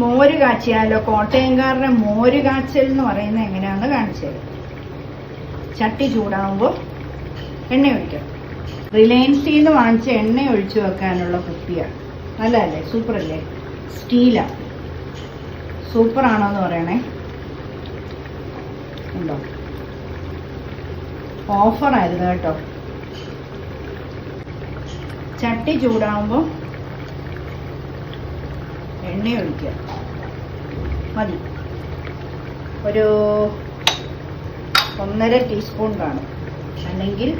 മോര് കാച്ചിയാലോ? കോട്ടയംകാരുടെ മോര് കാച്ചൽ എന്ന് പറയുന്നത് എങ്ങനെയാണെന്ന് കാണിച്ചത് ചട്ടി ചൂടാകുമ്പോൾ എണ്ണ ഒഴിക്കാം. റിലയൻസിൽ നിന്ന് വാങ്ങിച്ച എണ്ണ ഒഴിച്ചു വെക്കാനുള്ള കുപ്പിയാണ് നല്ലതല്ലേ? സൂപ്പറല്ലേ? സ്റ്റീലാണ് സൂപ്പറാണോ എന്ന് പറയണേ. ഉണ്ടോ? ഓഫറായിരുന്നു കേട്ടോ. ചട്ടി ചൂടാകുമ്പോൾ എണ്ണ ഒഴിക്കുക. മതി. ഒരു ഒന്നര ടീസ്പൂൺ കാണും അല്ലെങ്കിൽ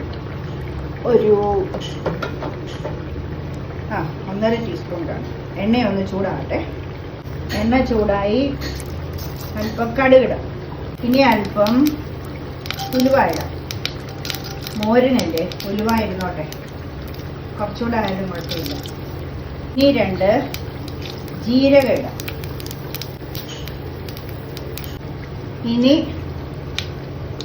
ഒരു ആ ഒന്നര ടീസ്പൂൺ കാണും എണ്ണ ഒന്ന് ചൂടാകട്ടെ. എണ്ണ ചൂടായി അല്പം കടുകിടാം ഇനി അല്പം ഉലുവ ഇടാം മോരിനല്ലേ? ഉലുവ കുറച്ചുകൂടെ ആയാലും കുഴപ്പമില്ല. ഈ രണ്ട് ജീരകം ഇനി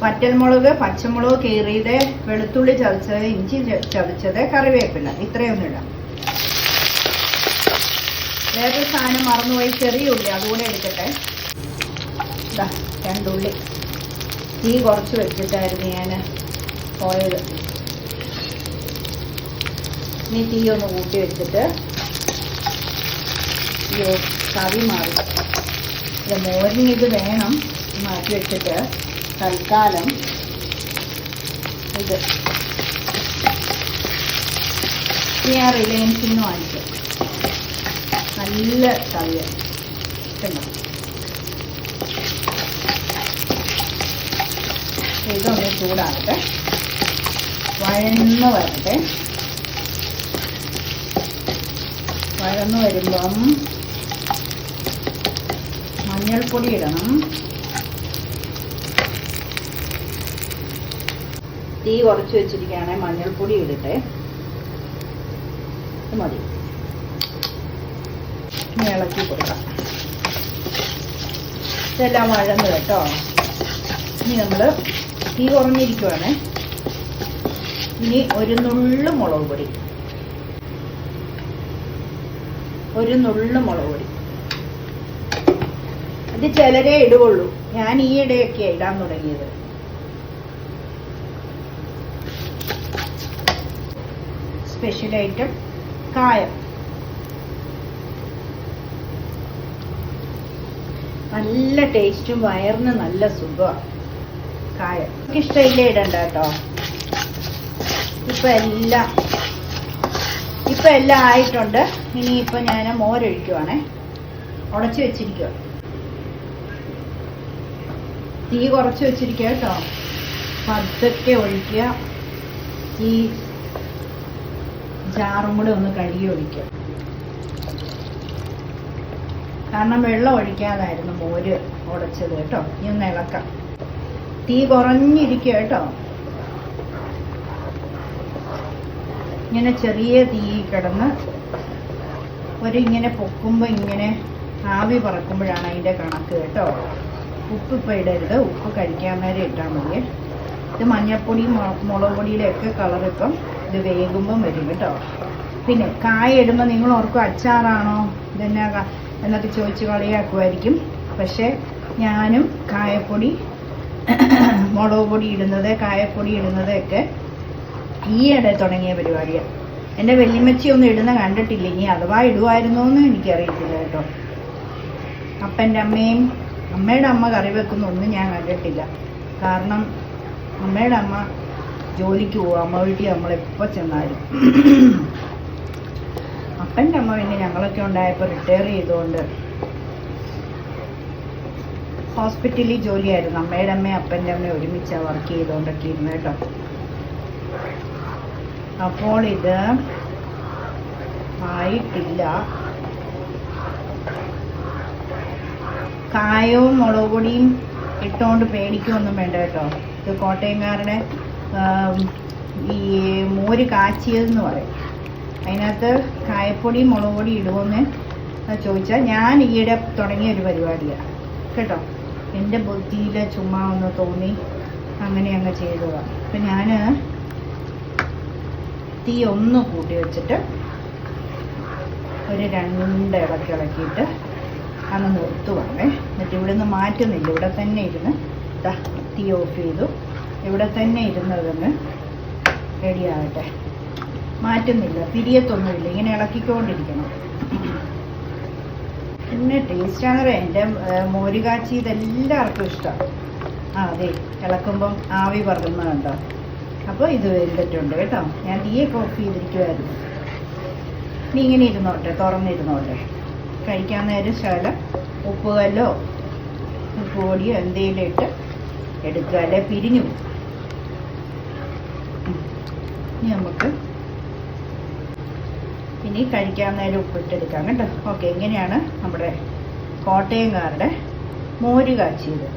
വറ്റൽമുളക് പച്ചമുളക് കീറിയത് വെളുത്തുള്ളി ചതച്ചത് ഇഞ്ചി ചതച്ചത് കറിവേപ്പില. ഇത്രയൊന്നും ഇടാം. വേറെ സാധനം മറന്നുപോയി ചെറിയ ഉള്ളി. അതുകൂടെ എടുക്കട്ടെ. രണ്ടുള്ളി തീ കുറച്ച് വെച്ചിട്ടായിരുന്നു ഞാൻ പോയത്. ഇനി തീ ഒന്ന് കൂട്ടി വെച്ചിട്ട് അയ്യോ കറി മാറി. അല്ല മോരിന് ഇത് വേണം മാറ്റി വെച്ചിട്ട് തൽക്കാലം ഇത്. ഞാൻ റിലയൻസിന്ന് വാങ്ങിക്കും നല്ല കണ്ടോ? ഇതൊന്ന് ചൂടാകട്ടെ. വഴന്ന് വരട്ടെ. വഴന്ന് വരുമ്പം മഞ്ഞൾപ്പൊടി ഇടണം തീ കുറച്ച് വെച്ചിരിക്കുകയാണെങ്കിൽ മഞ്ഞൾപ്പൊടി ഇടട്ടെ. മതി. ഇളക്കി കൊടുക്കാം. ഇതെല്ലാം വഴന്ന് കേട്ടോ. ഇനി നമ്മൾ തീ കുറഞ്ഞിരിക്കുവാണ്. ഇനി ഒരു നുള്ളു മുളക് പൊടി. ഒരു നുള്ളു മുളക് പൊടി. ഇത് ചിലരേ ഇടുകയുള്ളൂ ഞാൻ ഈ ഇടയൊക്കെ ഇടാൻ തുടങ്ങിയത്. സ്പെഷ്യൽ ഐറ്റം കായം. നല്ല ടേസ്റ്റും വയറിന് നല്ല സുഖമാണ്. കായം. എനിക്ക് ഇഷ്ടമില്ലേ ഇടണ്ട കേട്ടോ. ഇപ്പൊ എല്ലാം ഇപ്പൊ എല്ലാം ആയിട്ടുണ്ട്. ഇനി ഇപ്പൊ ഞാൻ മോരൊഴിക്കുവാണേ. ഉടച്ചു വെച്ചിരിക്കുക തീ കുറച്ച് വെച്ചിരിക്കുക കേട്ടോ. പതുക്കെ ഒഴിക്കുക. ഈ ജാറും കൂടെ ഒന്ന് കഴുകി ഒഴിക്കുക. കാരണം വെള്ളം ഒഴിക്കാതായിരുന്നു മോര് ഉടച്ചത് കേട്ടോ. ഇനി ഒന്ന് ഇളക്കാം. തീ കുറഞ്ഞിരിക്കുക കേട്ടോ. ഇങ്ങനെ ചെറിയ തീ കിടന്ന് ഒരു ഇങ്ങനെ പൊക്കുമ്പോൾ ഇങ്ങനെ ആവി പറക്കുമ്പോഴാണ് അതിന്റെ കണക്ക് കേട്ടോ. ഉപ്പ് ഇപ്പം ഇടരുത്. ഉപ്പ് കഴിക്കാൻ നേരം ഇട്ടാൽ മതി. ഇത് മഞ്ഞപ്പൊടിയും മുളക് പൊടിയുടെ ഒക്കെ കളർ ഇപ്പം ഇത് വേകുമ്പം വരും കേട്ടോ. പിന്നെ കായ ഇടുമ്പോൾ നിങ്ങൾ ഓർക്കും അച്ചാറാണോ? ഇതെന്നാ എന്നൊക്കെ ചോദിച്ച് കളിയാക്കുമായിരിക്കും. പക്ഷേ ഞാനും കായപ്പൊടി മുളക് പൊടി ഇടുന്നത് കായപ്പൊടി ഇടുന്നത് ഒക്കെ ഈയിടെ തുടങ്ങിയ പരിപാടിയാണ് എന്റെ വെല്ലിമ്മച്ചി ഒന്നും ഇടുന്ന കണ്ടിട്ടില്ല. ഇനി അഥവാ ഇടുമായിരുന്നോ എന്ന് എനിക്കറിയത്തില്ല കേട്ടോ. അപ്പന്റെ അമ്മയും അമ്മയുടെ അമ്മ കറി വെക്കുന്നൊന്നും ഞാൻ കണ്ടിട്ടില്ല. കാരണം അമ്മയുടെ അമ്മ ജോലിക്ക് പോകും അമ്മ വീട്ടിൽ നമ്മളെപ്പോൾ ചെന്നാലും. അപ്പന്റെ അമ്മ പിന്നെ ഞങ്ങളൊക്കെ ഉണ്ടായപ്പോൾ റിട്ടയർ ചെയ്തുകൊണ്ട് ഹോസ്പിറ്റലിൽ ജോലിയായിരുന്നു. അമ്മയുടെ അമ്മയും അപ്പന്റെ അമ്മയും ഒരുമിച്ചാണ് വർക്ക് ചെയ്തുകൊണ്ടൊക്കെ ഇരുന്നു കേട്ടോ. അപ്പോൾ ഇത് ആയിട്ടില്ല. കായവും മുളക് പൊടിയും ഇട്ടുകൊണ്ട് പേടിക്കുകയൊന്നും വേണ്ട കേട്ടോ. ഇത് കോട്ടയംകാരുടെ ഈ മോര് കാച്ചിയതെന്ന് പറയും. അതിനകത്ത് കായപ്പൊടി മുളക് പൊടി ഇടുമെന്ന് ചോദിച്ചാൽ ഞാൻ ഈയിടെ തുടങ്ങിയ ഒരു പരിപാടിയാണ് കേട്ടോ? എന്റെ ബുദ്ധിയിൽ ചുമ്മാ ഒന്ന് തോന്നി അങ്ങനെ അങ്ങ് ചെയ്തതാണ് അപ്പം ഞാൻ തീ ഒന്ന് കൂട്ടി വെച്ചിട്ട് ഒരു രണ്ട് ഇളക്കി ഇളക്കിയിട്ട് അന്ന് നിർത്തുവാണേ എന്നിട്ട് ഇവിടെ നിന്ന് മാറ്റുന്നില്ല. ഇവിടെ തന്നെ ഇരുന്ന് തീ ഓഫ് ചെയ്തു. ഇവിടെ തന്നെ ഇരുന്നതൊന്ന് റെഡിയാകട്ടെ മാറ്റുന്നില്ല. പിരിയത്തൊന്നുമില്ല ഇങ്ങനെ ഇളക്കിക്കൊണ്ടിരിക്കണം. പിന്നെ ടേസ്റ്റാണ് എന്റെ മോര് കാച്ചി ഇതെല്ലാവർക്കും ഇഷ്ടമാണ് ആ അതെ. ഇളക്കുമ്പം ആവി പറക്കുന്നത് കണ്ടോ? അപ്പോൾ ഇത് വെന്തിട്ടുണ്ട് കേട്ടോ. ഞാൻ തീയൊക്കെ ഓഫ് ചെയ്തിരിക്കുമായിരുന്നു നീ ഇങ്ങനെ ഇരുന്നോട്ടെ. തുറന്നിരുന്നോട്ടെ. കഴിക്കാൻ നേരം ശകലം ഉപ്പ് കല്ലോ ഉപ്പ് പൊടിയോ എന്തെങ്കിലും ഇട്ട് എടുക്കുക അല്ലെ? പിരിഞ്ഞു. ഇനി നമുക്ക് ഇനി കഴിക്കാൻ നേരം ഉപ്പിട്ടെടുക്കാം കേട്ടോ. ഓക്കെ ഇങ്ങനെയാണ് നമ്മുടെ കോട്ടയംകാരുടെ മോര് കാച്ചിയത്